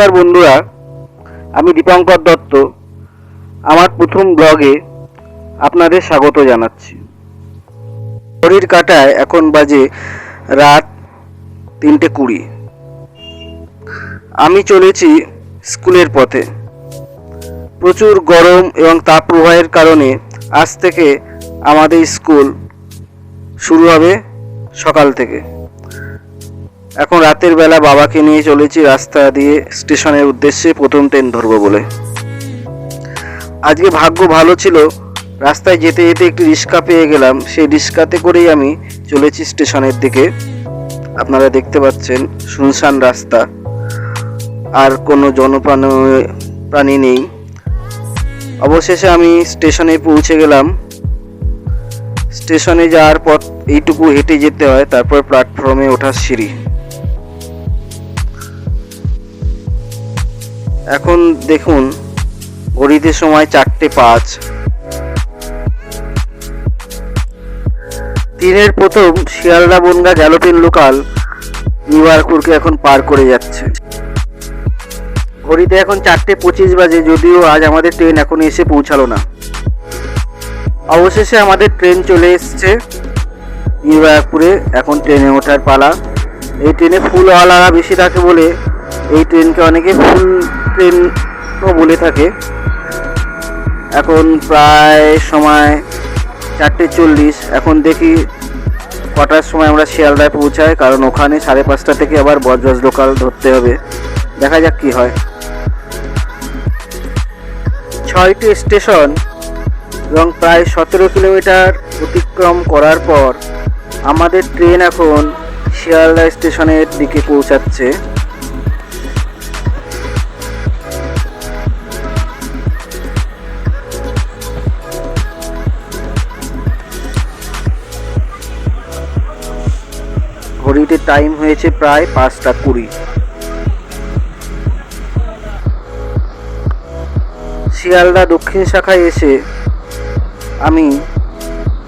নমস্কার বন্ধুরা, আমি দীপঙ্কর দত্ত। আমার প্রথম ব্লগে আপনাদের স্বাগত জানাচ্ছি। ঘড়ির কাটায় এখন বাজে রাত তিনটে কুড়ি। আমি চলেছি স্কুলের পথে। প্রচুর গরম এবং তাপ প্রবাহের কারণে আজ থেকে আমাদের স্কুল শুরু হবে সকাল থেকে। এখন রাতের বেলা বাবাকে নিয়ে চলেছি রাস্তা দিয়ে স্টেশনের উদ্দেশ্যে প্রথম ট্রেন ধরবো বলে। আজকে ভাগ্য ভালো ছিল, রাস্তায় যেতে যেতে একটি রিক্সা পেয়ে গেলাম, সেই রিক্সাতে করেই আমি চলেছি স্টেশনের দিকে। আপনারা দেখতে পাচ্ছেন শুনশান রাস্তা, আর কোনো জনপ্রাণ প্রাণী নেই। অবশেষে আমি স্টেশনে পৌঁছে গেলাম। স্টেশনে যাওয়ার পথ এইটুকু হেঁটে যেতে হয়, তারপর প্ল্যাটফর্মে ওঠার সিঁড়ি। এখন দেখুন ঘড়িতে সময় চারটে পাঁচ। দিনের প্রথম শিয়ালদা বনগা গ্যালোপিন লোকাল নিউয়ার্কুরকে এখন পার করে যাচ্ছে। ঘড়িতে এখন চারটে পঁচিশ বাজে, যদিও আজ আমাদের ট্রেন এখন এসে পৌঁছালো না। অবশেষে আমাদের ট্রেন চলে এসছে নিউয়ার্কপুরে এখন ট্রেনে ওঠার পালা। এই ট্রেনে ফুলওয়ালারা বেশি থাকে বলে এই ট্রেনকে অনেকে ফুল ট্রেনও বলে থাকে। এখন প্রায় সময় চারটে চল্লিশ। এখন দেখি কটার সময় আমরা শিয়ালদায় পৌঁছাই, কারণ ওখানে সাড়ে পাঁচটা থেকে আবার বজবজ লোকাল ধরতে হবে। দেখা যাক কি হয়। ছয়টি স্টেশন এবং প্রায় সতেরো কিলোমিটার অতিক্রম করার পর আমাদের ট্রেন এখন শিয়ালদা স্টেশনের দিকে পৌঁছাচ্ছে। ঘড়িতে টাইম হয়েছে প্রায় পাঁচটা কুড়ি। শিয়ালদা দক্ষিণ শাখায় এসে আমি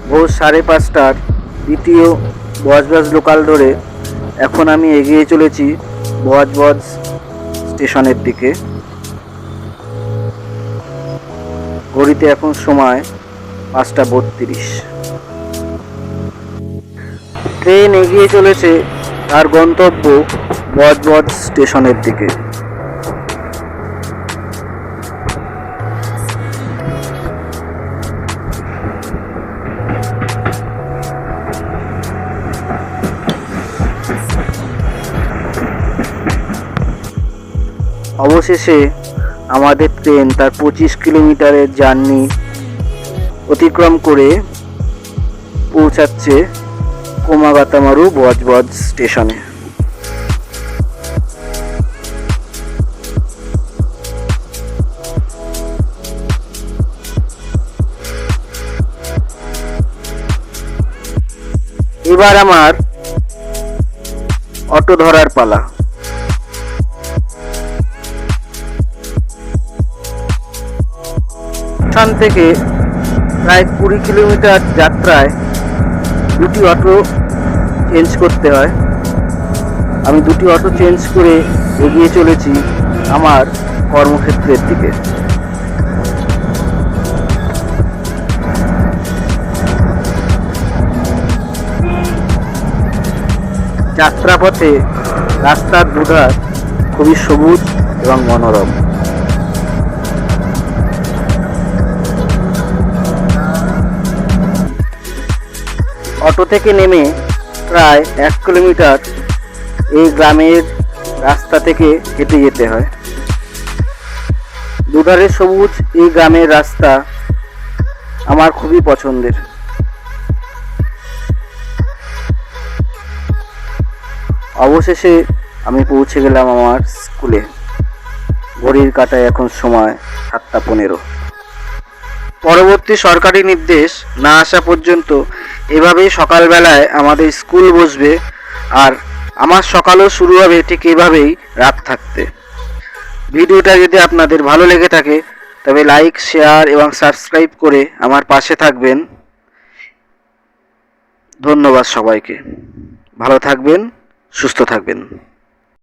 ভোর সাড়ে পাঁচটার দ্বিতীয় বজবজ লোকাল ধরে এখন আমি এগিয়ে চলেছি বজবজ স্টেশনের দিকে। ঘড়িতে এখন সময় পাঁচটা বত্রিশ। ট্রেন এগিয়ে চলেছে তার গন্তব্য বজবজ স্টেশনের দিকে। অবশেষে আমাদের ট্রেন তার পঁচিশ কিলোমিটারের জার্নি অতিক্রম করে পৌঁছাচ্ছে কোমাগাতামারু বজবজ স্টেশনে। এবার আমার অটো ধরার পালা। থেকে প্রায় কুড়ি কিলোমিটার যাত্রায় দুটি অটো চেঞ্জ করতে হয়। আমি দুটি অটো চেঞ্জ করে এগিয়ে চলেছি আমার কর্মক্ষেত্রের দিকে। যাত্রাপথে রাস্তার দুধার খুবই সবুজ এবং মনোরম। অটো থেকে নেমে প্রায় এক কিলোমিটার এই গ্রামের রাস্তা থেকে হেঁটে যেতে হয়। দুধারে সবুজ এই গ্রামের রাস্তা আমার খুবই পছন্দের। অবশেষে আমি পৌঁছে গেলাম আমার স্কুলে। ঘড়ির কাটায় এখন সময় সাতটা পনেরো। পরবর্তী সরকারি নির্দেশ না আসা পর্যন্ত এভাবেই সকালবেলায় আমাদের স্কুল বসবে আর আমার সকালও শুরু হবে ঠিক এভাবেই রাত থাকতে। ভিডিওটা যদি আপনাদের ভালো লেগে থাকে, তবে লাইক, শেয়ার এবং সাবস্ক্রাইব করে আমার পাশে থাকবেন। ধন্যবাদ সবাইকে। ভালো থাকবেন, সুস্থ থাকবেন।